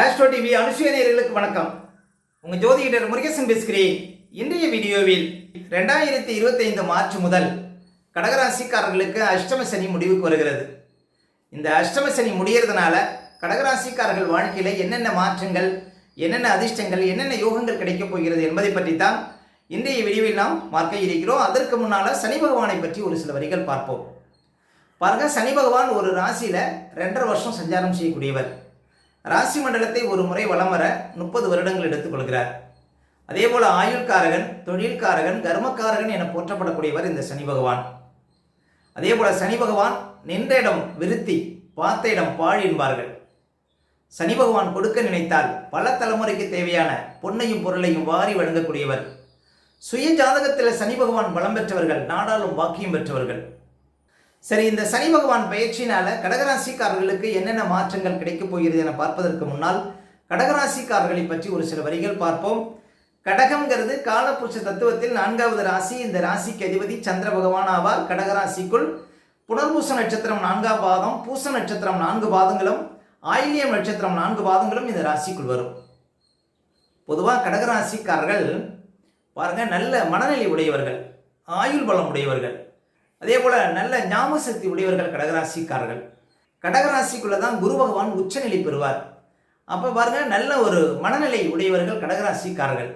Astro TV அனுசுய நேர்களுக்கு வணக்கம். உங்கள் ஜோதிடர் முருகேசன் பேசுகிறேன் இன்றைய வீடியோவில் ரெண்டாயிரத்தி இருபத்தைந்து மார்ச் முதல் கடகராசிக்காரர்களுக்கு அஷ்டம சனி முடிவுக்கு வருகிறது. இந்த அஷ்டம சனி முடியறதுனால கடகராசிக்காரர்கள் வாழ்க்கையில் என்னென்ன மாற்றங்கள் என்னென்ன அதிர்ஷ்டங்கள் என்னென்ன யோகங்கள் கிடைக்கப் போகிறது என்பதை பற்றி தான் இன்றைய வீடியோவில் நாம் பார்க்க இருக்கிறோம். அதற்கு முன்னால் சனி பகவானை பற்றி ஒரு சில வரிகள் பார்ப்போம். பாருங்க சனி பகவான் ஒரு ராசியில் ரெண்டரை வருஷம் சஞ்சாரம் செய்யக்கூடியவர். ராசி மண்டலத்தை ஒரு முறை வலம் வர முப்பது வருடங்கள் எடுத்துக்கொள்கிறார் அதே போல ஆயுள்காரகன் தொழில்காரகன் கர்மக்காரகன் என போற்றப்படக்கூடியவர் இந்த சனி பகவான். அதே போல சனி பகவான் நின்ற இடம் விருத்தி பார்த்த இடம் பாழ் என்பார்கள். சனி பகவான் கொடுக்க நினைத்தால் பல தலைமுறைக்கு தேவையான பொன்னையும் பொருளையும் வாரி வழங்கக்கூடியவர். சுய ஜாதகத்தில் சனி பகவான் பலம் பெற்றவர்கள் நாடாளும் பாக்கியம் பெற்றவர்கள். சரி இந்த சனி பகவான் பயிற்சியினால கடகராசிக்காரர்களுக்கு என்னென்ன மாற்றங்கள் கிடைக்கப் போகிறது என பார்ப்பதற்கு முன்னால் கடகராசிக்காரர்களை பற்றி ஒரு சில வரிகள் பார்ப்போம். கடகம்ங்கிறது காலபுருஷ தத்துவத்தில் நான்காவது ராசி இந்த ராசிக்கு அதிபதி சந்திர பகவான் ஆவார். கடகராசிக்குள் புனர்பூச நட்சத்திரம் நான்காம் பாதம் பூச நட்சத்திரம் நான்கு பாதங்களும் ஆயிலியம் நட்சத்திரம் நான்கு பாதங்களும் இந்த ராசிக்குள் வரும். பொதுவாக கடகராசிக்காரர்கள் பாருங்க நல்ல மனநிலை உடையவர்கள் ஆயுள் பலம் உடையவர்கள். அதே போல் நல்ல ஞாபக சக்தி உடையவர்கள் கடகராசிக்காரர்கள். கடகராசிக்குள்ளே தான் குரு பகவான் உச்சநிலை பெறுவார். அப்போ பாருங்கள் நல்ல ஒரு மனநிலை உடையவர்கள் கடகராசிக்காரர்கள்.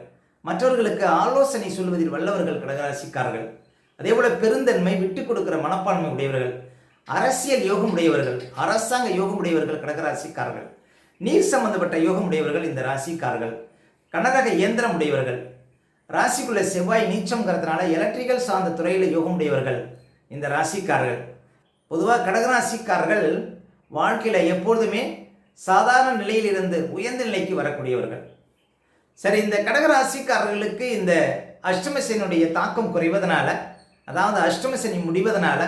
மற்றவர்களுக்கு ஆலோசனை சொல்வதில் வல்லவர்கள் கடகராசிக்காரர்கள். அதே போல் பெருந்தன்மை விட்டு கொடுக்கிற மனப்பான்மை உடையவர்கள் அரசியல் யோகம் உடையவர்கள் அரசாங்க யோகம் உடையவர்கள் கடகராசிக்காரர்கள். நீர் சம்பந்தப்பட்ட யோகம் உடையவர்கள் இந்த ராசிக்காரர்கள். கனரக இயந்திரம் உடையவர்கள். ராசிக்குள்ள செவ்வாய் நீச்சம்ங்கிறதுனால எலக்ட்ரிக்கல் சார்ந்த துறையில் யோகம் உடையவர்கள். இந்த ராசிக்காரர்கள். பொதுவாக கடகராசிக்காரர்கள் வாழ்க்கையில் எப்பொழுதுமே சாதாரண நிலையிலிருந்து உயர்ந்த நிலைக்கு வரக்கூடியவர்கள். சரி இந்த கடகராசிக்காரர்களுக்கு இந்த அஷ்டமசனியுடைய தாக்கம் குறைவதனால அதாவது அஷ்டமசனி முடிவதனால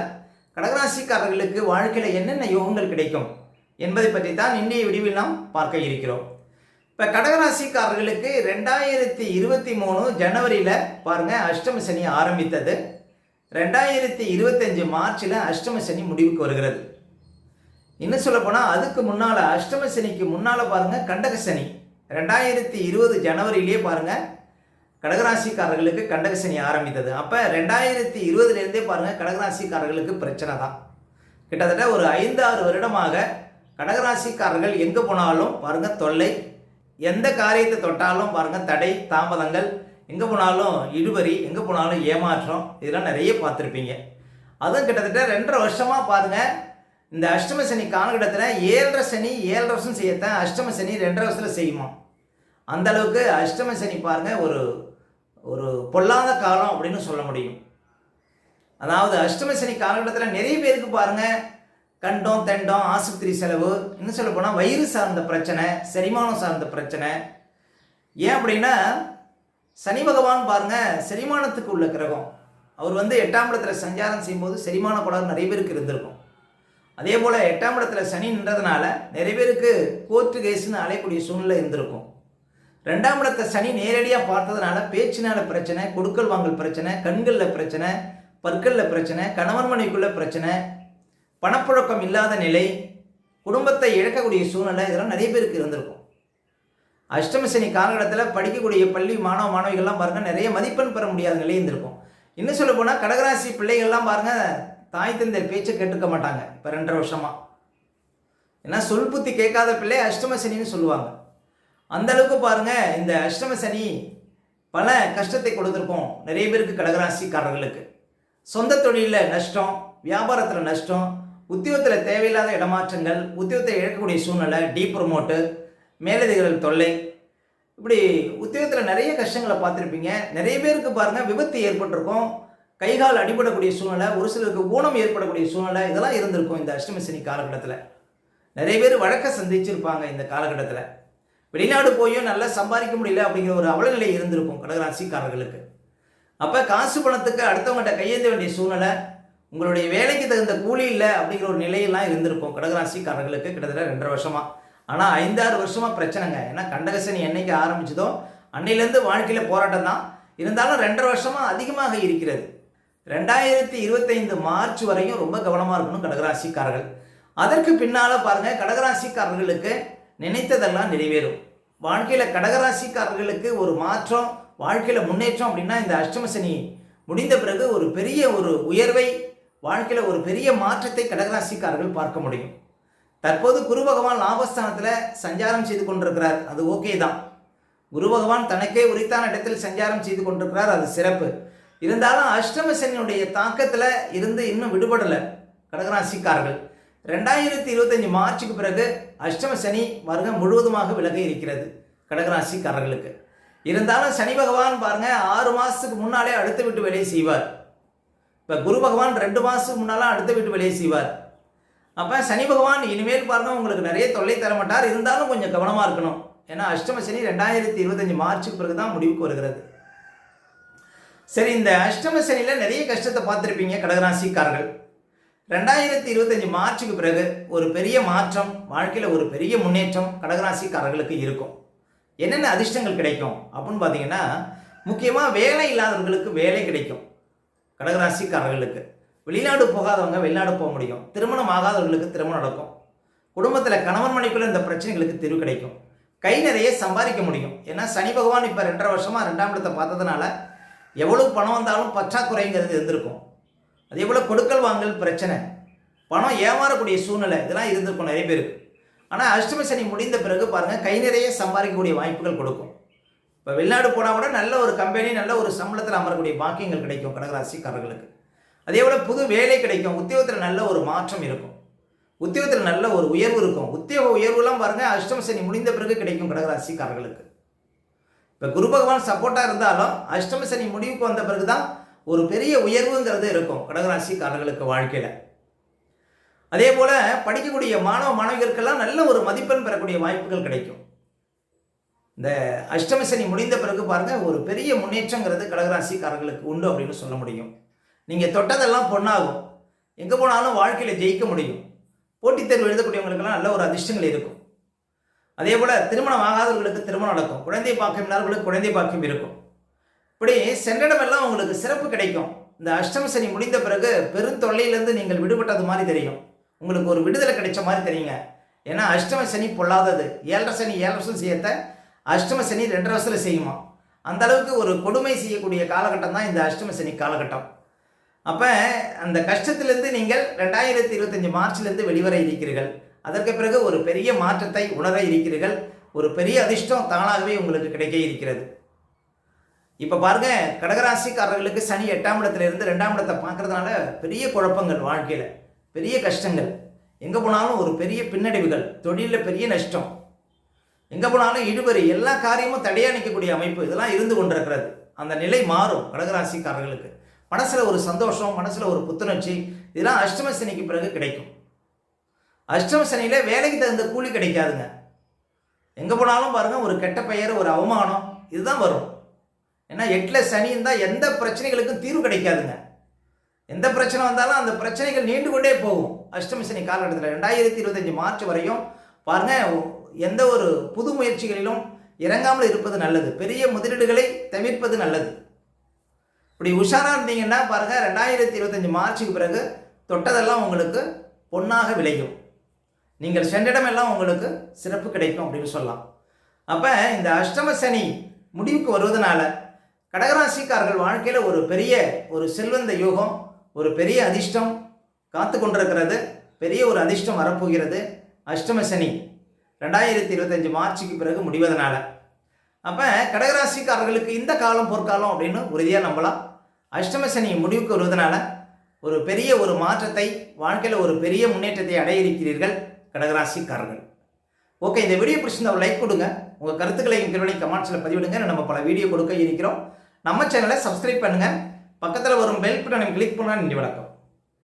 கடகராசிக்காரர்களுக்கு வாழ்க்கையில் என்னென்ன யோகங்கள் கிடைக்கும் என்பதை பற்றி தான் இன்றைய விடிவில் நாம் பார்க்க இருக்கிறோம். இப்போ கடகராசிக்காரர்களுக்கு ரெண்டாயிரத்தி இருபத்தி மூணு ஜனவரியில் பாருங்கள் அஷ்டம சனி ஆரம்பித்தது. ரெண்டாயிரத்தி இருபத்தஞ்சு மார்ச்சில் அஷ்டம சனி முடிவுக்கு வருகிறது. இன்னும் சொல்ல போனால் அதுக்கு முன்னால் அஷ்டம சனிக்கு முன்னால் பாருங்கள் கண்டக சனி. ரெண்டாயிரத்தி இருபது ஜனவரியிலே பாருங்கள் கடகராசிக்காரர்களுக்கு கண்டக சனி ஆரம்பித்தது. அப்போ ரெண்டாயிரத்தி இருபதுலேருந்தே பாருங்கள் கடகராசிக்காரர்களுக்கு பிரச்சனை தான். கிட்டத்தட்ட ஒரு ஐந்து ஆறு வருடமாக கடகராசிக்காரர்கள் எங்கே போனாலும் பாருங்கள் தொல்லை. எந்த காரியத்தை தொட்டாலும் பாருங்கள் தடை தாமதங்கள் எங்கே போனாலும் இழுவரி எங்கே போனாலும் ஏமாற்றம் இதெல்லாம் நிறைய பார்த்துருப்பீங்க. அதுவும் கிட்டத்தட்ட ரெண்டரை வருஷமாக பாருங்கள் இந்த அஷ்டம சனி காலகட்டத்தில் ஏழரை சனி ஏழரை வருஷம் செய்யத்தான் அஷ்டம சனி ரெண்டரை வருஷத்தில் செய்யுமா. அந்த அளவுக்கு அஷ்டம சனி பாருங்கள் ஒரு ஒரு பொல்லாத காலம் அப்படின்னு சொல்ல முடியும். அதாவது அஷ்டம சனி காலகட்டத்தில் நிறைய பேருக்கு பாருங்கள் கண்டம் தெண்டம் ஆஸ்பத்திரி செலவு இன்னும் சொல்ல போனால் வயிறு சார்ந்த பிரச்சனை செரிமானம் சார்ந்த பிரச்சனை. ஏன் அப்படின்னா சனி பகவான் பாருங்க செரிமானத்துக்கு உள்ள கிரகம். அவர் வந்து எட்டாம் இடத்துல சஞ்சாரம் செய்யும்போது செரிமான கோளாறு நிறைய பேருக்கு இருந்திருக்கும். அதே போல் எட்டாம் இடத்துல சனி நின்றதுனால நிறைய பேருக்கு கோர்ட்டு கேஸ்னு அலையக்கூடிய சூழ்நிலை இருந்திருக்கும். ரெண்டாம் இடத்த சனி நேரடியாக பார்த்ததுனால பேச்சினால பிரச்சனை கொடுக்கல் வாங்கல் பிரச்சனை கண்களில் பிரச்சனை பற்களில் பிரச்சனை கணவன் மனைக்குள்ள பிரச்சனை பணப்புழக்கம் இல்லாத நிலை குடும்பத்தை இழக்கக்கூடிய சூழ்நிலை இதெல்லாம் நிறைய பேருக்கு இருந்திருக்கும். அஷ்டமசனி காலகட்டத்தில் படிக்கக்கூடிய பள்ளி மாணவ மாணவிகள்லாம் பாருங்கள் நிறைய மதிப்பெண் பெற முடியாத நிலை இருந்திருக்கும். இன்னும் சொல்ல போனால் கடகராசி பிள்ளைகள்லாம் பாருங்கள் தாய் தந்தை பேச்சை கேட்டுக்க மாட்டாங்க இப்போ ரெண்டரை வருஷமாக ஏன்னா சொல் புத்தி கேட்காத பிள்ளை அஷ்டம சனின்னு சொல்லுவாங்க. அந்த அளவுக்கு பாருங்கள் இந்த அஷ்டம சனி பல கஷ்டத்தை கொடுத்துருக்கோம் நிறைய பேருக்கு கடகராசிக்காரர்களுக்கு. சொந்த தொழிலில் நஷ்டம் வியாபாரத்தில் நஷ்டம் உத்தியோகத்தில் தேவையில்லாத இடமாற்றங்கள் உத்தியோகத்தை இழக்கக்கூடிய சூழ்நிலை டீ ப்ரொமோட்டு மேலதிகாரிகள் தொல்லை. இப்படி உத்தியோகத்தில் நிறைய கஷ்டங்களை பார்த்துருப்பீங்க. நிறைய பேருக்கு பாருங்கள் விபத்து ஏற்பட்டிருக்கும். கைகால் அடிபடக்கூடிய சூழ்நிலை ஒரு சிலருக்கு ஊனம் ஏற்படக்கூடிய சூழ்நிலை இதெல்லாம் இருந்திருக்கும் இந்த அஷ்டமசனி காலகட்டத்தில். நிறைய பேர் வழக்கை சந்திச்சிருப்பாங்க இந்த காலகட்டத்தில். வெளிநாடு போயும் நல்லா சம்பாதிக்க முடியல அப்படிங்கிற ஒரு அவலநிலை இருந்திருக்கும் கடகராசிக்காரர்களுக்கு. அப்போ காசு பணத்துக்கு அடுத்தவங்ககிட்ட கையேந்த வேண்டிய சூழ்நிலை உங்களுடைய வேலைக்கு தகுந்த கூலி இல்லை அப்படிங்கிற ஒரு நிலையெல்லாம் இருந்திருக்கும் கடகராசிக்காரர்களுக்கு கிட்டத்தட்ட ரெண்டரை வருஷமாக ஆனால் ஐந்தாறு வருஷமாக பிரச்சனைங்க. ஏன்னா கண்டகசனி என்னைக்கு ஆரம்பிச்சதோ அன்னையிலேருந்து வாழ்க்கையில் போராட்டம் தான். இருந்தாலும் ரெண்டரை வருஷமாக அதிகமாக இருக்கிறது. ரெண்டாயிரத்தி இருபத்தைந்து மார்ச் வரையும் ரொம்ப கவனமாக இருக்கணும் கடகராசிக்காரர்கள். அதற்கு பின்னால் பாருங்கள் கடகராசிக்காரர்களுக்கு நினைத்ததெல்லாம் நிறைவேறும். வாழ்க்கையில் கடகராசிக்காரர்களுக்கு ஒரு மாற்றம் வாழ்க்கையில் முன்னேற்றம் அப்படின்னா இந்த அஷ்டம சனி முடிந்த பிறகு ஒரு பெரிய ஒரு உயர்வை வாழ்க்கையில் ஒரு பெரிய மாற்றத்தை கடகராசிக்காரர்கள் பார்க்க முடியும். தற்போது குரு பகவான் லாபஸ்தானத்தில் சஞ்சாரம் செய்து கொண்டிருக்கிறார். அது ஓகே தான். குரு பகவான் தனக்கே உரித்தான இடத்தில் சஞ்சாரம் செய்து கொண்டிருக்கிறார். அது சிறப்பு. இருந்தாலும் அஷ்டமசனியுடைய தாக்கத்தில் இருந்து இன்னும் விடுபடலை கடகராசிக்காரர்கள். ரெண்டாயிரத்தி இருபத்தஞ்சி மார்ச்சுக்கு பிறகு அஷ்டம சனி வருகம் முழுவதுமாக விலகி இருக்கிறது கடகராசிக்காரர்களுக்கு. இருந்தாலும் சனி பகவான் பாருங்க ஆறு மாதத்துக்கு முன்னாலே அடுத்த விட்டு வேலையை செய்வார். இப்போ குரு பகவான் ரெண்டு மாதத்துக்கு முன்னாலாம் அடுத்த விட்டு வேலையை செய்வார். அப்போ சனி பகவான் இனிமேல் பாருங்க உங்களுக்கு நிறைய தொல்லை தர மாட்டார். இருந்தாலும் கொஞ்சம் கவனமாக இருக்கணும். ஏன்னா அஷ்டம சனி ரெண்டாயிரத்தி இருபத்தஞ்சி மார்ச்சுக்கு பிறகு தான் முடிவுக்கு வருகிறது. சரி இந்த அஷ்டம சனியில் நிறைய கஷ்டத்தை பார்த்துருப்பீங்க கடகராசிக்காரர்கள். ரெண்டாயிரத்தி இருபத்தஞ்சி மார்ச்சுக்கு பிறகு ஒரு பெரிய மாற்றம் வாழ்க்கையில் ஒரு பெரிய முன்னேற்றம் கடகராசிக்காரர்களுக்கு இருக்கும். என்னென்ன அதிர்ஷ்டங்கள் கிடைக்கும் அப்படின்னு பார்த்தீங்கன்னா முக்கியமாக வேலை இல்லாதவர்களுக்கு வேலை கிடைக்கும் கடகராசிக்காரர்களுக்கு. வெளிநாடு போகாதவங்க வெளிநாடு போக முடியும். திருமணம் ஆகாதவர்களுக்கு திருமணம் நடக்கும். குடும்பத்தில் கணவன் மனைக்குள்ள இந்த பிரச்சனைகளுக்கு தீர்வு கிடைக்கும். கை நிறைய சம்பாதிக்க முடியும். ஏன்னா சனி பகவான் இப்போ ரெண்டரை வருஷமாக ரெண்டாம் இடத்தை பார்த்ததுனால எவ்வளோ பணம் வந்தாலும் பற்றாக்குறைங்கிறது இருந்திருக்கும். அதே போல் கொடுக்கல் வாங்கல் பிரச்சனை. பணம் ஏமாறக்கூடிய சூழ்நிலை இதெல்லாம் இருந்திருக்கும் நிறைய பேருக்கு. ஆனால் அஷ்டம சனி முடிந்த பிறகு பாருங்கள் கை நிறைய சம்பாதிக்கக்கூடிய வாய்ப்புகள் கொடுக்கும். இப்போ வெளிநாடு போனால் கூட நல்ல ஒரு கம்பெனி நல்ல ஒரு சம்பளத்தில் அமரக்கூடிய பாக்கியங்கள் கிடைக்கும் கடகராசிக்காரர்களுக்கு. அதே போல் புது வேலை கிடைக்கும். உத்தியோகத்தில் நல்ல ஒரு மாற்றம் இருக்கும். உத்தியோகத்தில் நல்ல ஒரு உயர்வு இருக்கும். உத்தியோக உயர்வுலாம் பாருங்கள் அஷ்டம சனி முடிந்த பிறகு கிடைக்கும் கடகராசிக்காரர்களுக்கு. இப்போ குரு பகவான் சப்போர்ட்டாக இருந்தாலும் அஷ்டம சனி முடிவுக்கு வந்த பிறகு தான் ஒரு பெரிய உயர்வுங்கிறது இருக்கும் கடகராசிக்காரர்களுக்கு வாழ்க்கையில். அதே போல் படிக்கக்கூடிய மாணவ மாணவிகளுக்கெல்லாம் நல்ல ஒரு மதிப்பெண் பெறக்கூடிய வாய்ப்புகள் கிடைக்கும். இந்த அஷ்டம சனி முடிந்த பிறகு பாருங்கள் ஒரு பெரிய முன்னேற்றங்கிறது கடகராசிக்காரர்களுக்கு உண்டு அப்படின்னு சொல்ல முடியும். நீங்கள் தொட்டதெல்லாம் பொண்ணாகும் எங்கே போனாலும் வாழ்க்கையில் ஜெயிக்க முடியும். போட்டித் தேர்வு எழுதக்கூடியவங்களுக்கெல்லாம் நல்ல ஒரு அதிர்ஷ்டங்கள் இருக்கும். அதே போல் திருமணம் ஆகாதவர்களுக்கு திருமணம் நடக்கும். குழந்தை பாக்கியம் இல்லாதவர்களுக்கு குழந்தை பாக்கியம் இருக்கும். இப்படி சென்றிடமெல்லாம் உங்களுக்கு சிறப்பு கிடைக்கும். இந்த அஷ்டம சனி முடிந்த பிறகு பெருந்தொல்லையிலேருந்து நீங்கள் விடுபட்டது மாதிரி தெரியும். உங்களுக்கு ஒரு விடுதலை கிடைச்ச மாதிரி தெரியுங்க. ஏன்னா அஷ்டம சனி பொல்லாதது. ஏழரை சனி ஏழரை வருஷம் செய்யத்த அஷ்டம சனி ரெண்டரை வருஷத்தில் செய்யுமா. அந்த அளவுக்கு ஒரு கொடுமை செய்யக்கூடிய காலகட்டம் தான் இந்த அஷ்டம சனி காலகட்டம். அப்போ அந்த கஷ்டத்திலிருந்து நீங்கள் ரெண்டாயிரத்தி இருபத்தஞ்சி மார்ச்லேருந்து வெளிவர இருக்கிறீர்கள். அதற்கு பிறகு ஒரு பெரிய மாற்றத்தை உணர இருக்கிறீர்கள். ஒரு பெரிய அதிர்ஷ்டம் தானாகவே உங்களுக்கு கிடைக்க இருக்கிறது. இப்போ பாருங்க கடகராசிக்காரர்களுக்கு சனி எட்டாம் இடத்துல இருந்து ரெண்டாம் இடத்தை பார்க்கறதுனால பெரிய குழப்பங்கள் வாழ்க்கையில் பெரிய கஷ்டங்கள். எங்கே போனாலும் ஒரு பெரிய பின்னடைவுகள் தொழிலில் பெரிய நஷ்டம். எங்கே போனாலும் இழுபறி எல்லா காரியமும் தடையாக நிற்கக்கூடிய அமைப்பு இதெல்லாம் இருந்து கொண்டிருக்கிறது. அந்த நிலை மாறும் கடகராசிக்காரர்களுக்கு. மனசில் ஒரு சந்தோஷம் மனசில் ஒரு புத்துணர்ச்சி இதெல்லாம் அஷ்டம சனிக்கு பிறகு கிடைக்கும். அஷ்டம சனியில் வேலைக்கு தகுந்த கூலி கிடைக்காதுங்க. எங்கே போனாலும் பாருங்கள் ஒரு கெட்ட பெயர் ஒரு அவமானம் இதுதான் வரும். ஏன்னா எட்டில் சனி இருந்தால் எந்த பிரச்சனைகளுக்கும் தீர்வு கிடைக்காதுங்க. எந்த பிரச்சனை வந்தாலும் அந்த பிரச்சனைகள் நீண்டு கொண்டே போகும். அஷ்டம சனி காலகட்டத்தில் ரெண்டாயிரத்தி இருபத்தஞ்சி மார்ச் வரையும் பாருங்கள் எந்த ஒரு புது முயற்சிகளிலும் இறங்காமல் இருப்பது நல்லது. பெரிய முதலீடுகளை தவிர்ப்பது நல்லது. இப்படி உஷாராக இருந்தீங்கன்னா பாருங்கள் ரெண்டாயிரத்தி இருபத்தஞ்சி மார்ச்சுக்கு பிறகு தொட்டதெல்லாம் உங்களுக்கு பொன்னாக விளையும். நீங்கள் சென்றிடமெல்லாம் உங்களுக்கு சிறப்பு கிடைக்கும் அப்படின்னு சொல்லலாம். அப்போ இந்த அஷ்டம சனி முடிவுக்கு வருவதனால கடகராசிக்காரர்கள் வாழ்க்கையில் ஒரு பெரிய ஒரு செல்வந்த யோகம் ஒரு பெரிய அதிர்ஷ்டம் காத்து கொண்டிருக்கிறது. பெரிய ஒரு அதிர்ஷ்டம் வரப்போகிறது அஷ்டம சனி ரெண்டாயிரத்தி இருபத்தஞ்சி மார்ச்சுக்கு பிறகு முடிவதனால. அப்போ கடகராசிக்காரர்களுக்கு இந்த காலம் பொற்காலம் அப்படின்னு உறுதியாக நம்பலாம். அஷ்டம சனி முடிவுக்கு வருவதனால ஒரு பெரிய ஒரு மாற்றத்தை வாழ்க்கையில் ஒரு பெரிய முன்னேற்றத்தை அடைய இருக்கிறீர்கள் கடகராசிக்காரர்கள். ஓகே இந்த வீடியோ பிடிச்சிருந்தா ஒரு லைக் கொடுங்க. உங்கள் கருத்துக்களை எங்களுடைய கமெண்ட்ஸில் பதிவிடுங்க. நம்ம பல வீடியோ கொடுக்க இருக்கிறோம். நம்ம சேனலை சப்ஸ்கிரைப் பண்ணுங்கள் பக்கத்தில் வரும் பெல் பட்டனை கிளிக் பண்ணால் நன்றி வணக்கம்.